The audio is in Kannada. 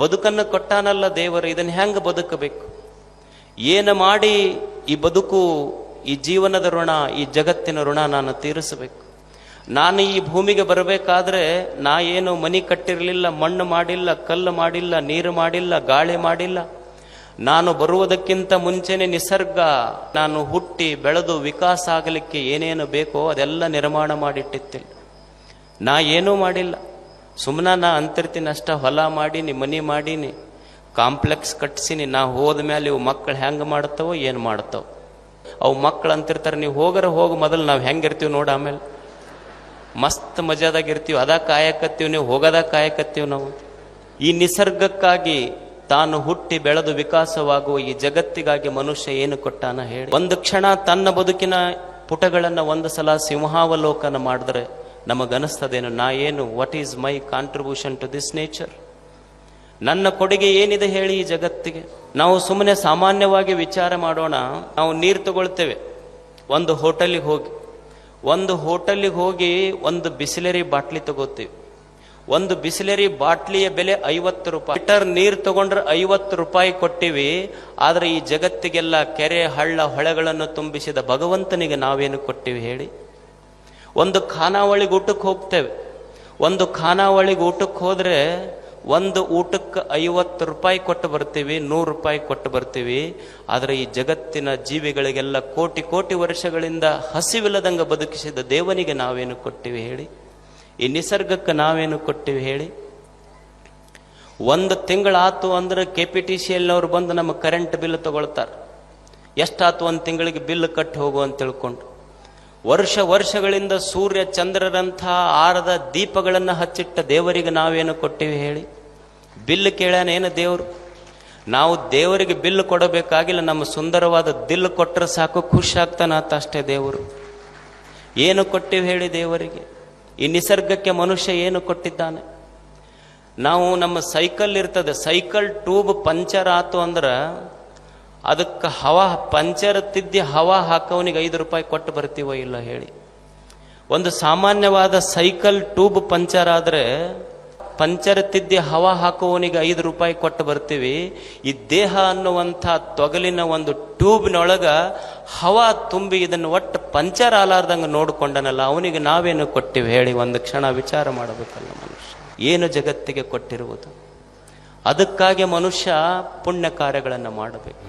ಬದುಕನ್ನು ಕೊಟ್ಟಾನಲ್ಲ ದೇವರು, ಇದನ್ನು ಹೆಂಗೆ ಬದುಕಬೇಕು? ಏನು ಮಾಡಿ ಈ ಬದುಕು, ಈ ಜೀವನದ ಋಣ, ಈ ಜಗತ್ತಿನ ಋಣ ನಾನು ತೀರಿಸಬೇಕು? ನಾನು ಈ ಭೂಮಿಗೆ ಬರಬೇಕಾದ್ರೆ ನಾ ಏನು ಮನಿ ಕಟ್ಟಿರಲಿಲ್ಲ, ಮಣ್ಣು ಮಾಡಿಲ್ಲ, ಕಲ್ಲು ಮಾಡಿಲ್ಲ, ನೀರು ಮಾಡಿಲ್ಲ, ಗಾಳಿ ಮಾಡಿಲ್ಲ. ನಾನು ಬರುವುದಕ್ಕಿಂತ ಮುಂಚೆನೆ ನಿಸರ್ಗ ನಾನು ಹುಟ್ಟಿ ಬೆಳೆದು ವಿಕಾಸ ಆಗಲಿಕ್ಕೆ ಏನೇನು ಬೇಕೋ ಅದೆಲ್ಲ ನಿರ್ಮಾಣ ಮಾಡಿಟ್ಟಿತ್ತಿಲ್ಲ ನಾ ಏನೂ ಮಾಡಿಲ್ಲ. ಸುಮ್ಮನೆ ನಾ ಅಂತಿರ್ತೀನಿ ಅಷ್ಟ, ಹೊಲ ಮಾಡೀನಿ, ಮನಿ ಮಾಡೀನಿ, ಕಾಂಪ್ಲೆಕ್ಸ್ ಕಟ್ಸಿನಿ, ನಾ ಹೋದ ಮೇಲೆ ಇವು ಮಕ್ಕಳು ಹೆಂಗೆ ಮಾಡ್ತಾವೋ, ಏನು ಮಾಡ್ತಾವ. ಅವು ಮಕ್ಕಳು ಅಂತಿರ್ತಾರೆ, ನೀವು ಹೋಗರ ಹೋಗಿ ಮೊದಲು ನಾವು ಹೆಂಗಿರ್ತೀವಿ ನೋಡಿ ಆಮೇಲೆ. ಮಸ್ತ್ ಮಜಾದಾಗ ಇರ್ತೀವಿ, ಅದ ಕಾಯಕತ್ತೀವಿ, ನೀವು ಹೋಗದ ಕಾಯಕತ್ತೀವಿ ನಾವು. ಈ ನಿಸರ್ಗಕ್ಕಾಗಿ ತಾನು ಹುಟ್ಟಿ ಬೆಳೆದು ವಿಕಾಸವಾಗುವ ಈ ಜಗತ್ತಿಗಾಗಿ ಮನುಷ್ಯ ಏನು ಕೊಟ್ಟಾನ ಹೇಳಿ. ಒಂದು ಕ್ಷಣ ತನ್ನ ಬದುಕಿನ ಪುಟಗಳನ್ನು ಒಂದು ಸಲ ಸಿಂಹಾವಲೋಕನ ಮಾಡಿದ್ರೆ ನಮಗನಿಸ್ತದೇನು? ನಾ ಏನು? What is my contribution to this nature ನನ್ನ ಕೊಡುಗೆ ಏನಿದೆ ಹೇಳಿ ಈ ಜಗತ್ತಿಗೆ? ನಾವು ಸುಮ್ಮನೆ ಸಾಮಾನ್ಯವಾಗಿ ವಿಚಾರ ಮಾಡೋಣ. ನಾವು ನೀರು ತಗೊಳ್ತೇವೆ. ಒಂದು ಹೋಟೆಲಿಗೆ ಹೋಗಿ. ಒಂದು ಹೋಟೆಲಿಗೆ ಹೋಗಿ ಒಂದು ಬಿಸಿಲರಿ ಬಾಟ್ಲಿ ತಗೋತೀವಿ ಒಂದು ಬಿಸಿಲರಿ ಬಾಟ್ಲಿಯ ಬೆಲೆ ಐವತ್ತು ರೂಪಾಯಿ. ಲೀಟರ್ ನೀರು ತಗೊಂಡ್ರೆ ಐವತ್ತು ರೂಪಾಯಿ ಕೊಟ್ಟಿವಿ. ಆದರೆ ಈ ಜಗತ್ತಿಗೆಲ್ಲ ಕೆರೆ, ಹಳ್ಳ, ಹೊಳೆಗಳನ್ನು ತುಂಬಿಸಿದ ಭಗವಂತನಿಗೆ ನಾವೇನು ಕೊಟ್ಟಿವಿ ಹೇಳಿ? ಒಂದು ಖಾನಾವಳಿಗೆ ಊಟಕ್ಕೆ ಹೋಗ್ತೇವೆ. ಒಂದು ಖಾನಾವಳಿಗೆ ಊಟಕ್ಕೆ ಹೋದರೆ ಒಂದು ಊಟಕ್ಕೆ ಐವತ್ತು ರೂಪಾಯಿ ಕೊಟ್ಟು ಬರ್ತೀವಿ, ನೂರು ರೂಪಾಯಿ ಕೊಟ್ಟು ಬರ್ತೀವಿ. ಆದರೆ ಈ ಜಗತ್ತಿನ ಜೀವಿಗಳಿಗೆಲ್ಲ ಕೋಟಿ ಕೋಟಿ ವರ್ಷಗಳಿಂದ ಹಸಿವಿಲ್ಲದಂಗೆ ಬದುಕಿಸಿದ ದೇವನಿಗೆ ನಾವೇನು ಕೊಟ್ಟಿವಿ ಹೇಳಿ? ಈ ನಿಸರ್ಗಕ್ಕೆ ನಾವೇನು ಕೊಟ್ಟಿವಿ ಹೇಳಿ? ಒಂದು ತಿಂಗಳಾತು ಅಂದ್ರೆ ಕೆ ಪಿ ಟಿ ಸಿ ಬಂದು ನಮ್ಮ ಕರೆಂಟ್ ಬಿಲ್ ತಗೊಳ್ತಾರೆ. ಎಷ್ಟಾತು ಒಂದು ತಿಂಗಳಿಗೆ ಬಿಲ್ ಕಟ್ಟಿ ಹೋಗು ಅಂತ ತಿಳ್ಕೊಂಡು. ವರ್ಷ ವರ್ಷಗಳಿಂದ ಸೂರ್ಯ ಚಂದ್ರರಂಥ ಆರದ ದೀಪಗಳನ್ನು ಹಚ್ಚಿಟ್ಟ ದೇವರಿಗೆ ನಾವೇನು ಕೊಟ್ಟಿವಿ ಹೇಳಿ? ಬಿಲ್ ಕೇಳ್ಯಾನೇನು ದೇವರು? ನಾವು ದೇವರಿಗೆ ಬಿಲ್ ಕೊಡಬೇಕಾಗಿಲ್ಲ, ನಮ್ಮ ಸುಂದರವಾದ ದಿಲ್ ಕೊಟ್ಟರೆ ಸಾಕು, ಖುಷಿ ಅಷ್ಟೇ ದೇವರು. ಏನು ಕೊಟ್ಟಿವಿ ಹೇಳಿ ದೇವರಿಗೆ? ಈ ನಿಸರ್ಗಕ್ಕೆ ಮನುಷ್ಯ ಏನು ಕೊಟ್ಟಿದ್ದಾನೆ? ನಾವು ನಮ್ಮ ಸೈಕಲ್ ಇರ್ತದೆ, ಸೈಕಲ್ ಟ್ಯೂಬ್ ಪಂಚರ್ ಆತು ಅಂದ್ರೆ ಅದಕ್ಕೆ ಹವ, ಪಂಚರ್ ತಿದ್ದಿ ಹವಾ ಹಾಕೋನಿಗೆ ಐದು ರೂಪಾಯಿ ಕೊಟ್ಟು ಬರ್ತೀವೋ ಇಲ್ಲ ಹೇಳಿ. ಒಂದು ಸಾಮಾನ್ಯವಾದ ಸೈಕಲ್ ಟ್ಯೂಬ್ ಪಂಚರ್ ಆದರೆ ಪಂಚರ್ ತಿದ್ದಿ ಹವ ಹಾಕುವವನಿಗೆ ಐದು ರೂಪಾಯಿ ಕೊಟ್ಟು ಬರ್ತೀವಿ. ಈ ದೇಹ ಅನ್ನುವಂಥ ತೊಗಲಿನ ಒಂದು ಟ್ಯೂಬ್ನೊಳಗ ಹವ ತುಂಬಿ ಇದನ್ನು ಒಟ್ಟು ಪಂಚರ್ ಆಲಾರ್ದಂಗೆ ನೋಡಿಕೊಂಡನಲ್ಲ, ಅವನಿಗೆ ನಾವೇನು ಕೊಟ್ಟಿವಿ ಹೇಳಿ ಒಂದು ಕ್ಷಣ ವಿಚಾರ ಮಾಡಬೇಕಲ್ಲ ಮನುಷ್ಯ. ಏನು ಜಗತ್ತಿಗೆ ಕೊಟ್ಟಿರುವುದು? ಅದಕ್ಕಾಗಿ ಮನುಷ್ಯ ಪುಣ್ಯ ಕಾರ್ಯಗಳನ್ನು ಮಾಡಬೇಕು.